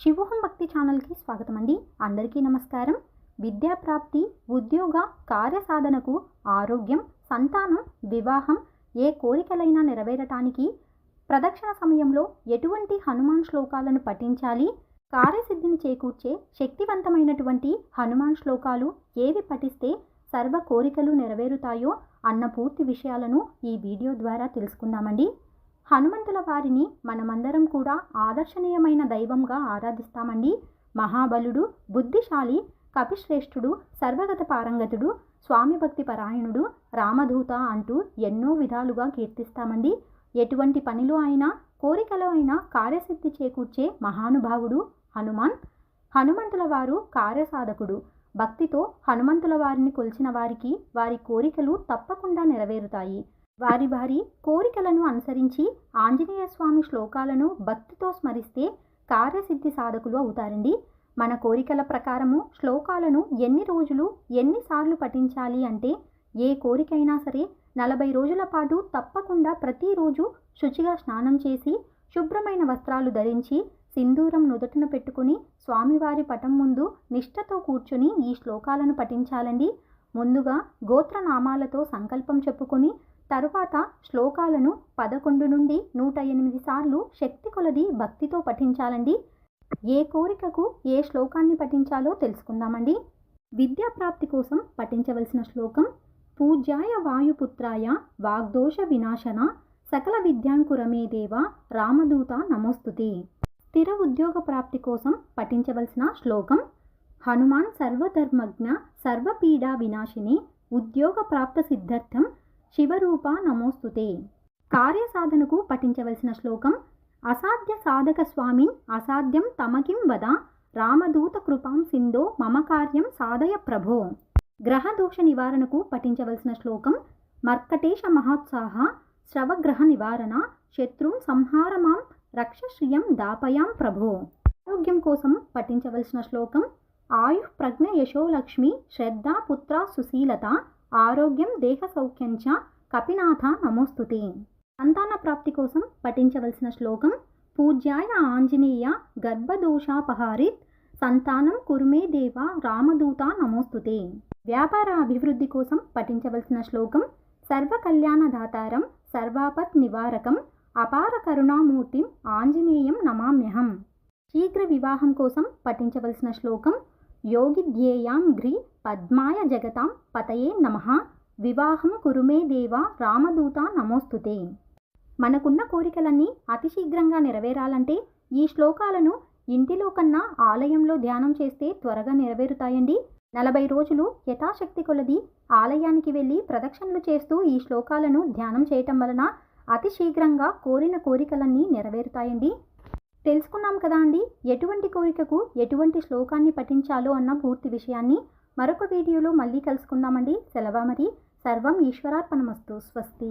శివోహం భక్తి ఛానల్కి స్వాగతం అండి. అందరికీ నమస్కారం. విద్యా ప్రాప్తి ఉద్యోగ కార్యసాధనకు ఆరోగ్యం సంతానం వివాహం ఏ కోరికలైనా నెరవేరటానికి ప్రదక్షిణ సమయంలో ఎటువంటి హనుమాన్ శ్లోకాలను పఠించాలి? కార్యసిద్ధిని చేకూర్చే శక్తివంతమైనటువంటి హనుమాన్ శ్లోకాలు ఏవి పఠిస్తే సర్వ కోరికలు నెరవేరుతాయో అన్న పూర్తి విషయాలను ఈ వీడియో ద్వారా తెలుసుకుందామండి. హనుమంతుల వారిని మనమందరం కూడా ఆదర్శనీయమైన దైవంగా ఆరాధిస్తామండి. మహాబలుడు బుద్ధిశాలి కపిశ్రేష్ఠుడు సర్వగత పారంగతుడు స్వామి భక్తి పరాయణుడు రామదూత అంటూ ఎన్నో విధాలుగా కీర్తిస్తామండి. ఎటువంటి పనిలో అయినా కోరికలో అయినా కార్యసిద్ధి చేకూర్చే మహానుభావుడు హనుమాన్. హనుమంతుల వారు కార్యసాధకుడు. భక్తితో హనుమంతుల వారిని కొలిచిన వారికి వారి కోరికలు తప్పకుండా నెరవేరుతాయి. వారి వారి కోరికలను అనుసరించి ఆంజనేయ స్వామి శ్లోకాలను భక్తితో స్మరిస్తే కార్యసిద్ధి సాధకులు అవుతారండి. మన కోరికల ప్రకారము శ్లోకాలను ఎన్ని రోజులు ఎన్నిసార్లు పఠించాలి అంటే ఏ కోరికైనా సరే నలభై రోజుల పాటు తప్పకుండా ప్రతిరోజు శుచిగా స్నానం చేసి శుభ్రమైన వస్త్రాలు ధరించి సింధూరం నుదుటిన పెట్టుకుని స్వామివారి పటం ముందు నిష్ఠతో కూర్చుని ఈ శ్లోకాలను పఠించాలండి. ముందుగా గోత్రనామాలతో సంకల్పం చెప్పుకొని తరువాత శ్లోకాలను పదకొండు నుండి నూట ఎనిమిది సార్లు శక్తి కొలది భక్తితో పఠించాలండి. ఏ కోరికకు ఏ శ్లోకాన్ని పఠించాలో తెలుసుకుందామండి. విద్యా ప్రాప్తి కోసం పఠించవలసిన శ్లోకం పూజ్యాయ వాయుపుత్రాయ వాగ్దోష వినాశన సకల విద్యాంకురమే దేవ రామదూత నమోస్తుతి. స్థిర ఉద్యోగ ప్రాప్తి కోసం పఠించవలసిన శ్లోకం హనుమాన్ సర్వధర్మజ్ఞ సర్వపీడా వినాశిని ఉద్యోగ ప్రాప్త సిద్ధార్థం శివరూప నమోస్తుతే. కార్యసాధనకు పఠించవలసిన శ్లోకం అసాధ్య సాధక స్వామిన్ అసాధ్యం తమకిం వద రామదూత కృపాం సింధో మమ కార్యం సాధయ ప్రభో. గ్రహదోష నివారణకు పఠించవలసిన శ్లోకం మర్కటేశ మహోత్సాహ శ్రవగ్రహ నివారణ శత్రుం సంహారమాం రక్షశ్రియం దాపయాం ప్రభో. ఆరోగ్యం కోసం పఠించవలసిన శ్లోకం ఆయు ప్రజ్ఞ యశోలక్ష్మి శ్రద్ధ పుత్ర సుశీలత ఆరోగ్యం దేహ సౌఖ్యంచ కపినాథ నమోస్తుతి. సంతాన ప్రాప్తి కోసం పఠించవలసిన శ్లోకం పూజ్యాయ ఆంజనేయ గర్భదోషాపహారిత్ సంతానం కుర్మే దేవ రామదూత నమోస్తుతే. వ్యాపార అభివృద్ధి కోసం పఠించవలసిన శ్లోకం సర్వ కళ్యాణదాతారం సర్వాపత్ నివారకం అపార కరుణామూర్తిం ఆంజనేయం నమామ్యహం. శీఘ్ర వివాహం కోసం పఠించవలసిన శ్లోకం యోగిధ్యేయాం గ్రి పద్మాయ జగతాం పతయే నమః. వివాహం కురుమే దేవ రామదూత నమోస్తుతే. మనకున్న కోరికలన్నీ అతి శీఘ్రంగా నెరవేరాలంటే ఈ శ్లోకాలను ఇంటిలో కన్నా ఆలయంలో ధ్యానం చేస్తే త్వరగా నెరవేరుతాయండి. నలభై రోజులు యథాశక్తి కొలది ఆలయానికి వెళ్ళి ప్రదక్షిణలు చేస్తూ ఈ శ్లోకాలను ధ్యానం చేయటం వలన అతి శీఘ్రంగా కోరిన కోరికలన్నీ నెరవేరుతాయండి. తెలుసుకున్నాం కదా అండి. ఎటువంటి కోరికకు ఎటువంటి శ్లోకాన్ని పఠించాలో అన్న పూర్తి విషయాన్ని మరొక వీడియోలో మళ్ళీ కలుసుకుందామండి. సెలవు మరి సర్వం ఈశ్వరార్పణమస్తు. స్వస్తి.